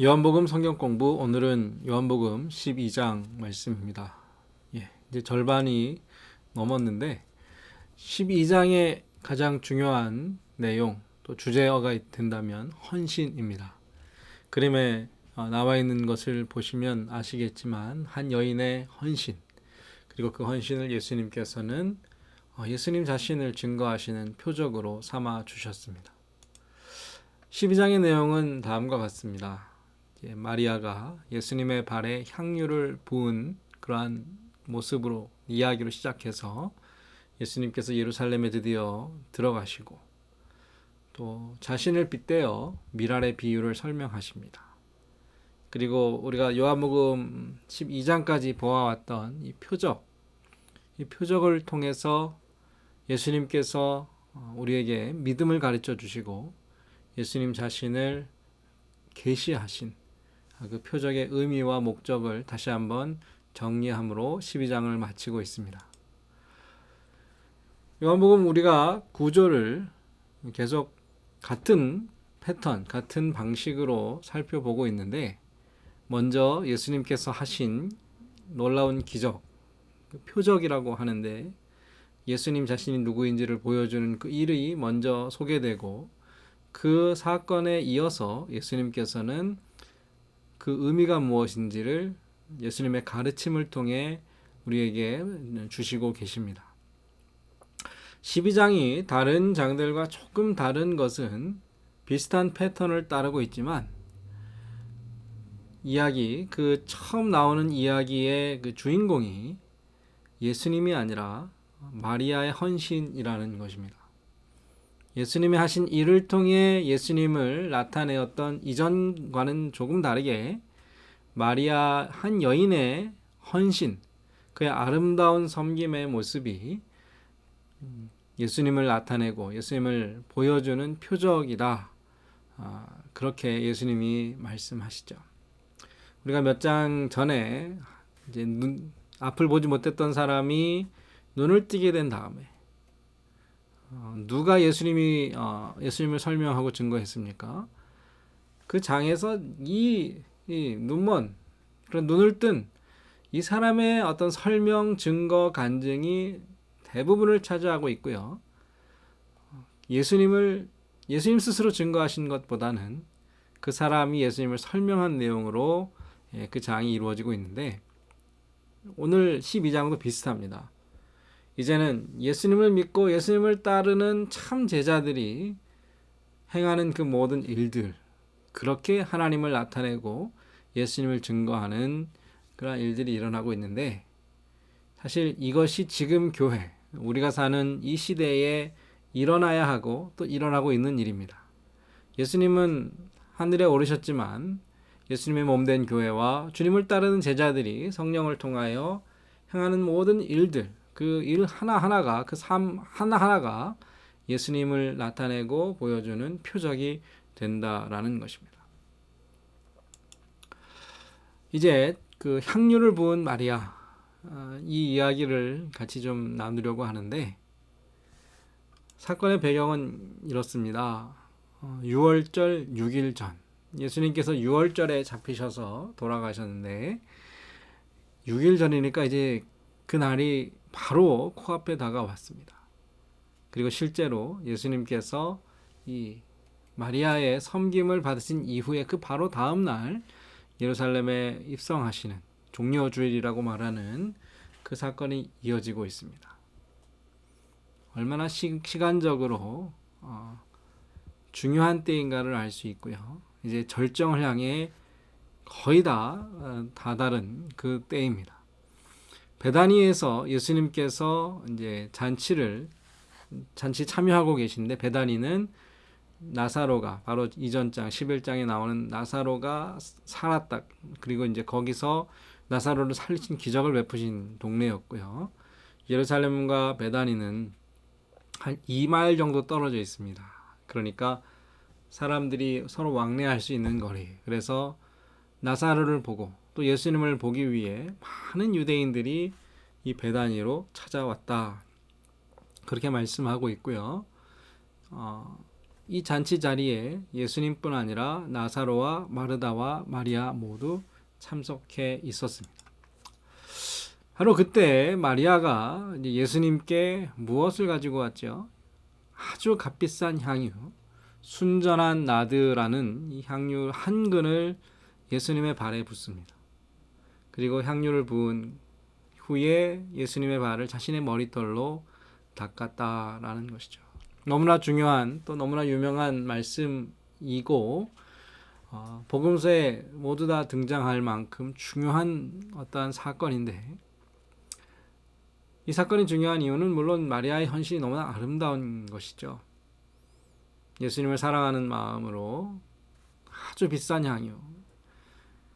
요한복음 성경 공부 오늘은 요한복음 12장 말씀입니다. 예, 이제 절반이 넘었는데 12장의 가장 중요한 내용 또 주제어가 된다면 헌신입니다. 그림에 어, 나와 있는 것을 보시면 아시겠지만 한 여인의 헌신 그리고 그 헌신을 예수님께서는 어, 예수님 자신을 증거하시는 표적으로 삼아 주셨습니다. 12장의 내용은 다음과 같습니다. 마리아가 예수님의 발에 향유를 부은 그러한 모습으로 이야기로 시작해서 예수님께서 예루살렘에 드디어 들어가시고 또 자신을 빗대어 미랄의 비유를 설명하십니다. 그리고 우리가 요한복음 12장까지 보아왔던 이 표적, 이 표적을 통해서 예수님께서 우리에게 믿음을 가르쳐 주시고 예수님 자신을 계시하신 그 표적의 의미와 목적을 다시 한번 정리함으로 12장을 마치고 있습니다. 요한복음 우리가 구조를 계속 같은 패턴, 같은 방식으로 살펴보고 있는데 먼저 예수님께서 하신 놀라운 기적, 그 표적이라고 하는데 예수님 자신이 누구인지를 보여주는 그 일이 먼저 소개되고 그 사건에 이어서 예수님께서는 그 의미가 무엇인지를 예수님의 가르침을 통해 우리에게 주시고 계십니다. 12장이 다른 장들과 조금 다른 것은 비슷한 패턴을 따르고 있지만 이야기 그 처음 나오는 이야기의 그 주인공이 예수님이 아니라 마리아의 헌신이라는 것입니다. 예수님이 하신 일을 통해 예수님을 나타내었던 이전과는 조금 다르게 마리아 한 여인의 헌신, 그의 아름다운 섬김의 모습이 예수님을 나타내고 예수님을 보여주는 표적이다. 아, 그렇게 예수님이 말씀하시죠. 우리가 몇 장 전에 이제 눈, 앞을 보지 못했던 사람이 눈을 뜨게 된 다음에 어, 누가 예수님이 어, 예수님을 설명하고 증거했습니까? 그 장에서 이, 이 눈먼 그런 눈을 뜬 이 사람의 어떤 설명, 증거, 간증이 대부분을 차지하고 있고요. 예수님을 예수님 스스로 증거하신 것보다는 그 사람이 예수님을 설명한 내용으로 예, 그 장이 이루어지고 있는데 오늘 12장도 비슷합니다. 이제는 예수님을 믿고 예수님을 따르는 참 제자들이 행하는 그 모든 일들, 그렇게 하나님을 나타내고 예수님을 증거하는 그런 일들이 일어나고 있는데, 사실 이것이 지금 교회, 우리가 사는 이 시대에 일어나야 하고 또 일어나고 있는 일입니다. 예수님은 하늘에 오르셨지만 예수님의 몸 된 교회와 주님을 따르는 제자들이 성령을 통하여 행하는 모든 일들, 그 일 하나하나가 그 삶 하나하나가 예수님을 나타내고 보여주는 표적이 된다라는 것입니다. 이제 그 향유를 부은 마리아 어, 이 이야기를 같이 좀 나누려고 하는데 사건의 배경은 이렇습니다. 6월절 어, 6일 전 예수님께서 6월절에 잡히셔서 돌아가셨는데 6일 전이니까 이제 그 날이 바로 코앞에 다가왔습니다. 그리고 실제로 예수님께서 이 마리아의 섬김을 받으신 이후에 그 바로 다음 날 예루살렘에 입성하시는 종려 주일이라고 말하는 그 사건이 이어지고 있습니다. 얼마나 시, 간적으로 어, 중요한 때인가를 알 수 있고요. 이제 절정을 향해 거의 다 어, 다다른 그 때입니다. 베다니에서 예수님께서 이제 잔치를 잔치 참여하고 계신데 베다니는 나사로가 바로 이전 장 11장에 나오는 나사로가 살았다. 그리고 이제 거기서 나사로를 살리신 기적을 베푸신 동네였고요. 예루살렘과 베다니는 한 2마일 정도 떨어져 있습니다. 그러니까 사람들이 서로 왕래할 수 있는 거리. 그래서 나사로를 보고 또 예수님을 보기 위해 많은 유대인들이 이 베다니로 찾아왔다. 그렇게 말씀하고 있고요. 어, 이 잔치 자리에 예수님뿐 아니라 나사로와 마르다와 마리아 모두 참석해 있었습니다. 바로 그때 마리아가 예수님께 무엇을 가지고 왔죠? 아주 값비싼 향유, 순전한 나드라는 이 향유 한 근을 예수님의 발에 붓습니다. 그리고 향유를 부은 후에 예수님의 발을 자신의 머리털로 닦았다라는 것이죠. 너무나 중요한 또 너무나 유명한 말씀이고 어, 복음서에 모두 다 등장할 만큼 중요한 어떠한 사건인데 이 사건이 중요한 이유는 물론 마리아의 헌신이 너무나 아름다운 것이죠. 예수님을 사랑하는 마음으로 아주 비싼 향유.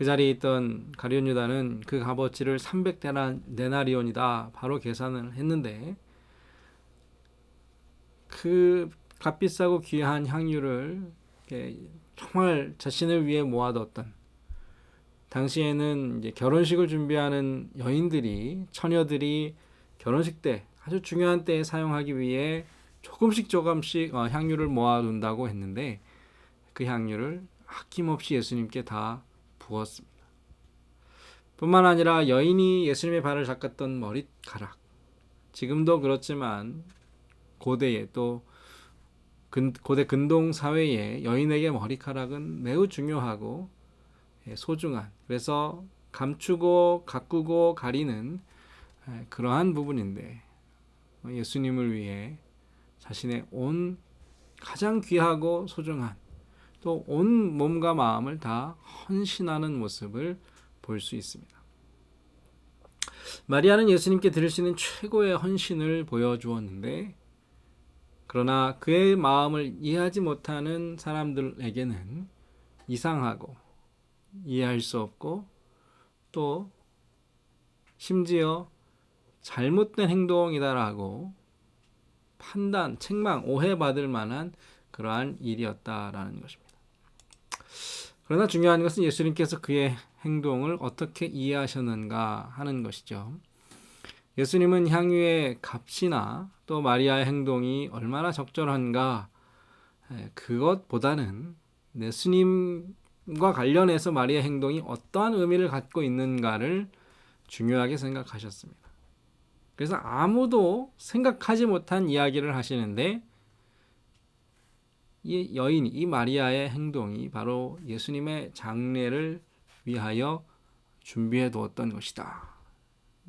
그 자리에 있던 가룟 유다는 그 값어치를 300데나리온이다 바로 계산을 했는데 그 값비싸고 귀한 향유를 정말 자신을 위해 모아뒀던 당시에는 이제 결혼식을 준비하는 여인들이 처녀들이 결혼식 때 아주 중요한 때에 사용하기 위해 조금씩 조금씩 어, 향유를 모아둔다고 했는데 그 향유를 아낌없이 예수님께 다 부었습니다. 뿐만 아니라 여인이 예수님의 발을 닦았던 머리카락 지금도 그렇지만 고대에 또 근, 고대 근동 사회에 여인에게 머리카락은 매우 중요하고 예, 소중한 그래서 감추고 가꾸고 가리는 예, 그러한 부분인데 예수님을 위해 자신의 온 가장 귀하고 소중한 또 온 몸과 마음을 다 헌신하는 모습을 볼 수 있습니다. 마리아는 예수님께 드릴 수 있는 최고의 헌신을 보여주었는데 그러나 그의 마음을 이해하지 못하는 사람들에게는 이상하고 이해할 수 없고 또 심지어 잘못된 행동이다라고 판단, 책망, 오해받을 만한 그러한 일이었다라는 것입니다. 그러나 중요한 것은 예수님께서 그의 행동을 어떻게 이해하셨는가 하는 것이죠. 예수님은 향유의 값이나 또 마리아의 행동이 얼마나 적절한가 그것보다는 예수님과 관련해서 마리아의 행동이 어떠한 의미를 갖고 있는가를 중요하게 생각하셨습니다. 그래서 아무도 생각하지 못한 이야기를 하시는데 이 여인, 이 마리아의 행동이 바로 예수님의 장례를 위하여 준비해 두었던 것이다.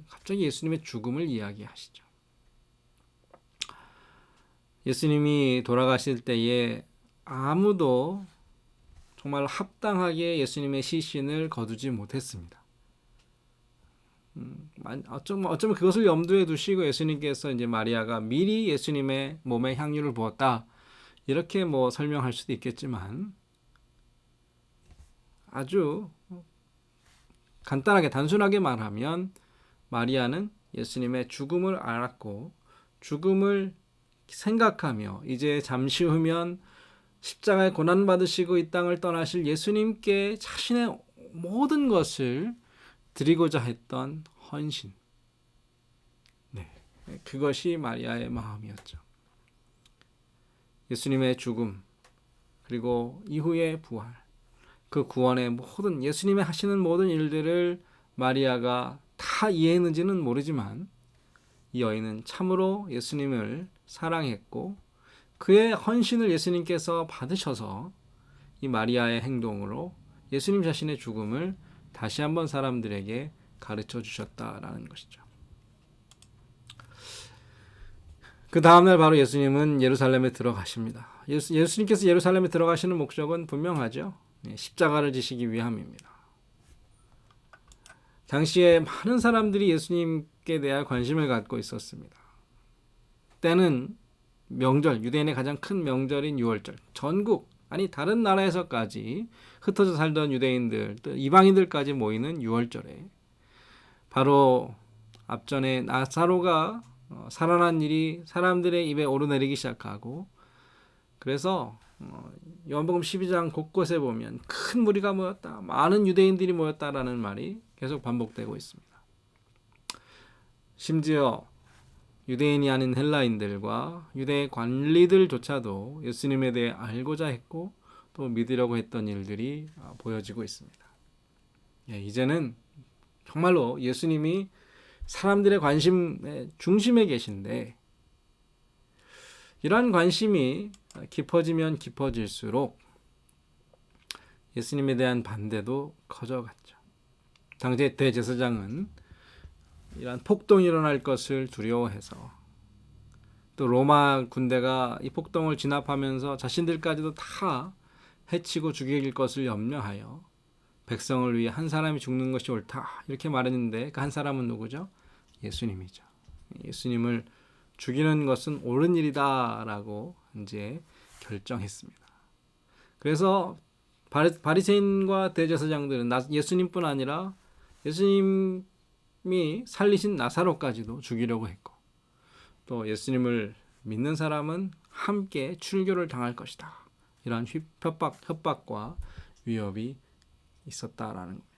갑자기 예수님의 죽음을 이야기하시죠. 예수님이 돌아가실 때에 아무도 정말 합당하게 예수님의 시신을 거두지 못했습니다. 음, 어쩌면, 어쩌면 그것을 염두에 두시고 예수님께서 이제 마리아가 미리 예수님의 몸에 향유를 부었다. 이렇게 뭐 설명할 수도 있겠지만 아주 간단하게 단순하게 말하면 마리아는 예수님의 죽음을 알았고 죽음을 생각하며 이제 잠시 후면 십자가에 고난 받으시고 이 땅을 떠나실 예수님께 자신의 모든 것을 드리고자 했던 헌신. 네. 그것이 마리아의 마음이었죠. 예수님의 죽음, 그리고 이후의 부활, 그 구원의 모든, 예수님이 하시는 모든 일들을 마리아가 다 이해했는지는 모르지만, 이 여인은 참으로 예수님을 사랑했고, 그의 헌신을 예수님께서 받으셔서 이 마리아의 행동으로 예수님 자신의 죽음을 다시 한번 사람들에게 가르쳐 주셨다라는 것이죠. 그 다음날 바로 예수님은 예루살렘에 들어가십니다. 예수, 예수님께서 예루살렘에 들어가시는 목적은 분명하죠. 네, 십자가를 지시기 위함입니다. 당시에 많은 사람들이 예수님께 대한 관심을 갖고 있었습니다. 때는 명절, 유대인의 가장 큰 명절인 유월절, 전국 아니 다른 나라에서까지 흩어져 살던 유대인들, 또 이방인들까지 모이는 유월절에 바로 앞전에 나사로가 어, 살아난 일이 사람들의 입에 오르내리기 시작하고 그래서 어, 요한복음 12장 곳곳에 보면 큰 무리가 모였다, 많은 유대인들이 모였다라는 말이 계속 반복되고 있습니다. 심지어 유대인이 아닌 헬라인들과 유대 관리들조차도 예수님에 대해 알고자 했고 또 믿으려고 했던 일들이 아, 보여지고 있습니다. 예, 이제는 정말로 예수님이 사람들의 관심의 중심에 계신데 이러한 관심이 깊어지면 깊어질수록 예수님에 대한 반대도 커져갔죠. 당시 대제사장은 이러한 폭동이 일어날 것을 두려워해서 또 로마 군대가 이 폭동을 진압하면서 자신들까지도 다 해치고 죽일 것을 염려하여 백성을 위해 한 사람이 죽는 것이 옳다 이렇게 말했는데 그 한 사람은 누구죠? 예수님이죠. 예수님을 죽이는 것은 옳은 일이다라고 이제 결정했습니다. 그래서 바리새인과 대제사장들은 예수님뿐 아니라 예수님이 살리신 나사로까지도 죽이려고 했고 또 예수님을 믿는 사람은 함께 출교를 당할 것이다. 이러한 협박, 협박과 위협이 있었다라는 겁니다.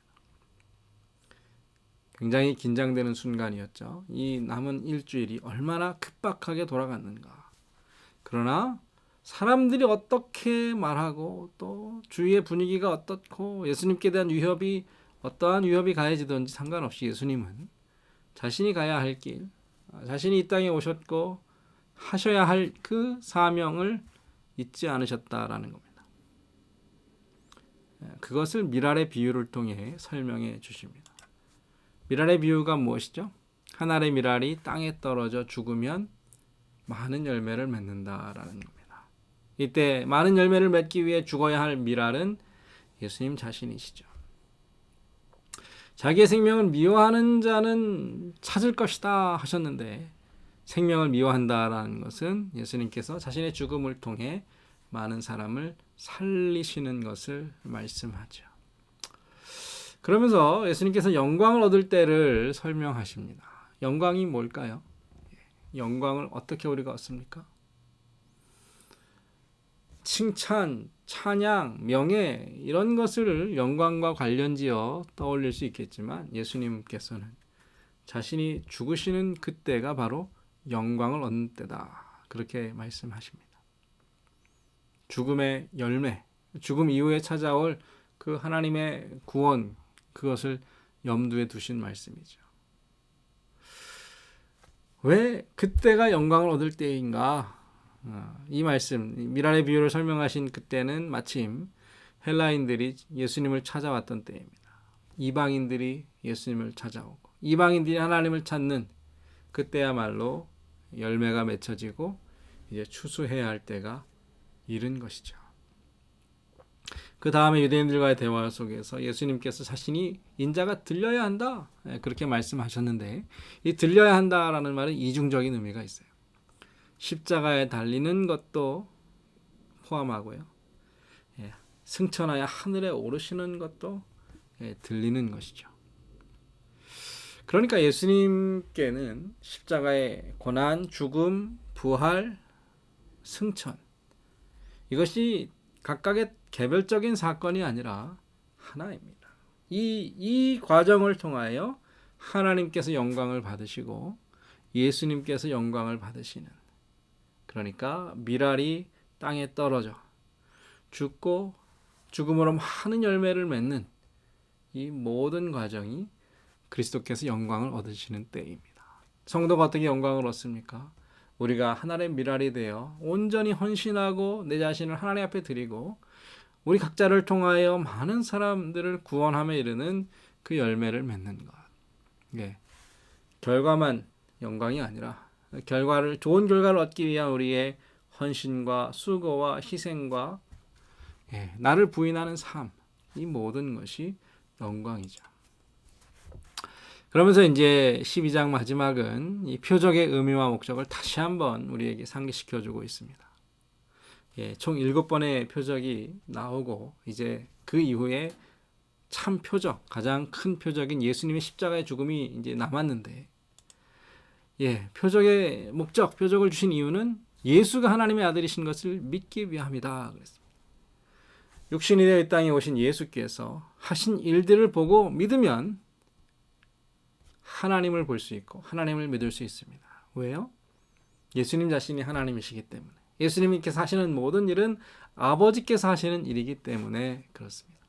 굉장히 긴장되는 순간이었죠. 이 남은 일주일이 얼마나 급박하게 돌아갔는가. 그러나 사람들이 어떻게 말하고 또 주위의 분위기가 어떻고 예수님께 대한 위협이 어떠한 위협이 가해지든지 상관없이 예수님은 자신이 가야 할 길, 자신이 이 땅에 오셨고 하셔야 할 그 사명을 잊지 않으셨다라는 겁니다. 그것을 미랄의 비유를 통해 설명해 주십니다. 미랄의 비유가 무엇이죠? 한 알의 미랄이 땅에 떨어져 죽으면 많은 열매를 맺는다라는 겁니다. 이때 많은 열매를 맺기 위해 죽어야 할 미랄은 예수님 자신이시죠. 자기의 생명을 미워하는 자는 찾을 것이다 하셨는데 생명을 미워한다라는 것은 예수님께서 자신의 죽음을 통해 많은 사람을 살리시는 것을 말씀하죠. 그러면서 예수님께서 영광을 얻을 때를 설명하십니다. 영광이 뭘까요? 영광을 어떻게 우리가 얻습니까? 칭찬, 찬양, 명예 이런 것을 영광과 관련지어 떠올릴 수 있겠지만 예수님께서는 자신이 죽으시는 그때가 바로 영광을 얻는 때다. 그렇게 말씀하십니다. 죽음의 열매, 죽음 이후에 찾아올 그 하나님의 구원 그것을 염두에 두신 말씀이죠. 왜 그때가 영광을 얻을 때인가? 어, 이 말씀 미랄의 비유를 설명하신 그때는 마침 헬라인들이 예수님을 찾아왔던 때입니다. 이방인들이 예수님을 찾아오고 이방인들이 하나님을 찾는 그때야말로 열매가 맺혀지고 이제 추수해야 할 때가 이른 것이죠. 그 다음에 유대인들과의 대화 속에서 예수님께서 자신이 인자가 들려야 한다 예, 그렇게 말씀하셨는데 이 들려야 한다라는 말은 이중적인 의미가 있어요. 십자가에 달리는 것도 포함하고요. 예, 승천하여 하늘에 오르시는 것도 예, 들리는 것이죠. 그러니까 예수님께는 십자가의 고난, 죽음, 부활, 승천 이것이 각각의 개별적인 사건이 아니라 하나입니다. 이, 이 과정을 통하여 하나님께서 영광을 받으시고 예수님께서 영광을 받으시는 그러니까 미랄이 땅에 떨어져 죽고 죽음으로 많은 열매를 맺는 이 모든 과정이 그리스도께서 영광을 얻으시는 때입니다. 성도가 어떻게 영광을 얻습니까? 우리가 하나님의 미랄이 되어 온전히 헌신하고 내 자신을 하나님 앞에 드리고 우리 각자를 통하여 많은 사람들을 구원함에 이르는 그 열매를 맺는 것. 예. 결과만 영광이 아니라 결과를 좋은 결과를 얻기 위한 우리의 헌신과 수고와 희생과 예, 나를 부인하는 삶, 이 모든 것이 영광이죠. 그러면서 이제 12장 마지막은 이 표적의 의미와 목적을 다시 한번 우리에게 상기시켜 주고 있습니다. 예, 총 7번의 표적이 나오고 이제 그 이후에 참 표적, 가장 큰 표적인 예수님의 십자가의 죽음이 이제 남았는데 예, 표적의 목적, 표적을 주신 이유는 예수가 하나님의 아들이신 것을 믿기 위함이다 그랬습니다. 육신이 되어 이 땅에 오신 예수께서 하신 일들을 보고 믿으면 하나님을 볼 수 있고 하나님을 믿을 수 있습니다. 왜요? 예수님 자신이 하나님이시기 때문에 예수님께서 하시는 모든 일은 아버지께서 하시는 일이기 때문에 그렇습니다.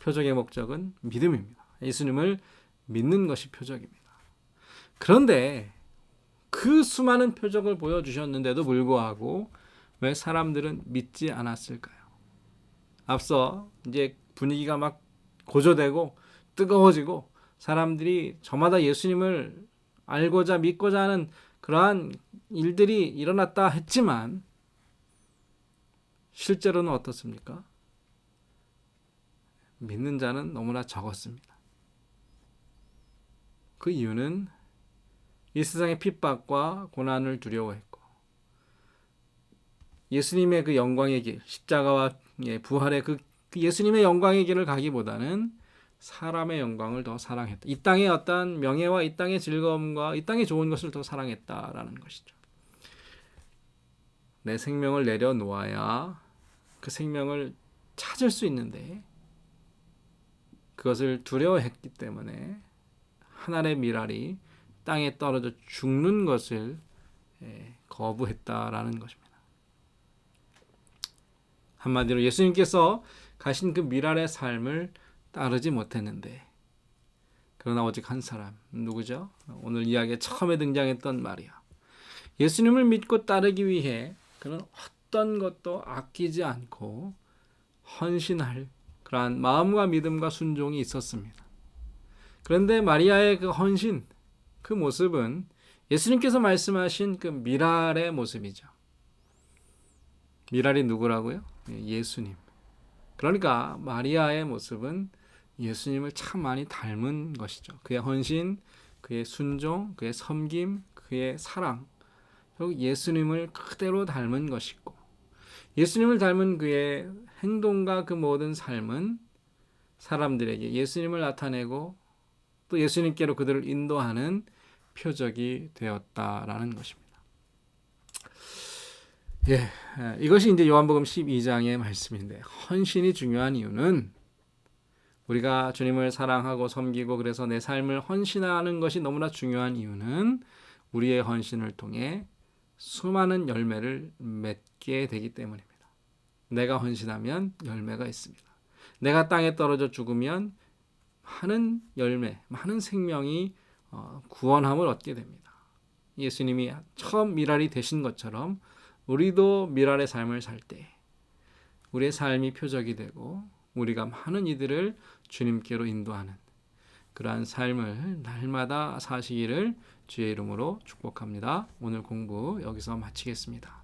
표적의 목적은 믿음입니다. 예수님을 믿는 것이 표적입니다. 그런데 그 수많은 표적을 보여주셨는데도 불구하고 왜 사람들은 믿지 않았을까요? 앞서 이제 분위기가 막 고조되고 뜨거워지고 사람들이 저마다 예수님을 알고자 믿고자 하는 그러한 일들이 일어났다 했지만 실제로는 어떻습니까? 믿는 자는 너무나 적었습니다. 그 이유는 이 세상의 핍박과 고난을 두려워했고 예수님의 그 영광의 길, 십자가와 예, 부활의 그 예수님의 영광의 길을 가기보다는 사람의 영광을 더 사랑했다. 이 땅의 어떠한 명예와 이 땅의 즐거움과 이 땅의 좋은 것을 더 사랑했다라는 것이죠. 내 생명을 내려놓아야 그 생명을 찾을 수 있는데 그것을 두려워했기 때문에 하늘의 미랄이 땅에 떨어져 죽는 것을 예, 거부했다라는 것입니다. 한마디로 예수님께서 가신 그 미랄의 삶을 따르지 못했는데 그러나 오직 한 사람 누구죠? 오늘 이야기에 처음에 등장했던 말이야. 예수님을 믿고 따르기 위해 그는 어떤 것도 아끼지 않고 헌신할 그러한 마음과 믿음과 순종이 있었습니다. 그런데 마리아의 그 헌신, 그 모습은 예수님께서 말씀하신 그 미랄의 모습이죠. 미랄이 누구라고요? 예수님. 그러니까 마리아의 모습은 예수님을 참 많이 닮은 것이죠. 그의 헌신, 그의 순종, 그의 섬김, 그의 사랑. 결국 예수님을 그대로 닮은 것이고 예수님을 닮은 그의 행동과 그 모든 삶은 사람들에게 예수님을 나타내고 또 예수님께로 그들을 인도하는 표적이 되었다라는 것입니다. 예, 이것이 이제 요한복음 12장의 말씀인데 헌신이 중요한 이유는 우리가 주님을 사랑하고 섬기고 그래서 내 삶을 헌신하는 것이 너무나 중요한 이유는 우리의 헌신을 통해 수많은 열매를 맺게 되기 때문입니다. 내가 헌신하면 열매가 있습니다. 내가 땅에 떨어져 죽으면 많은 열매, 많은 생명이 어, 구원함을 얻게 됩니다. 예수님이 처음 미랄이 되신 것처럼 우리도 미랄의 삶을 살 때 우리의 삶이 표적이 되고 우리가 많은 이들을 주님께로 인도하는 그러한 삶을 날마다 사시기를 주의 이름으로 축복합니다. 오늘 공부 여기서 마치겠습니다.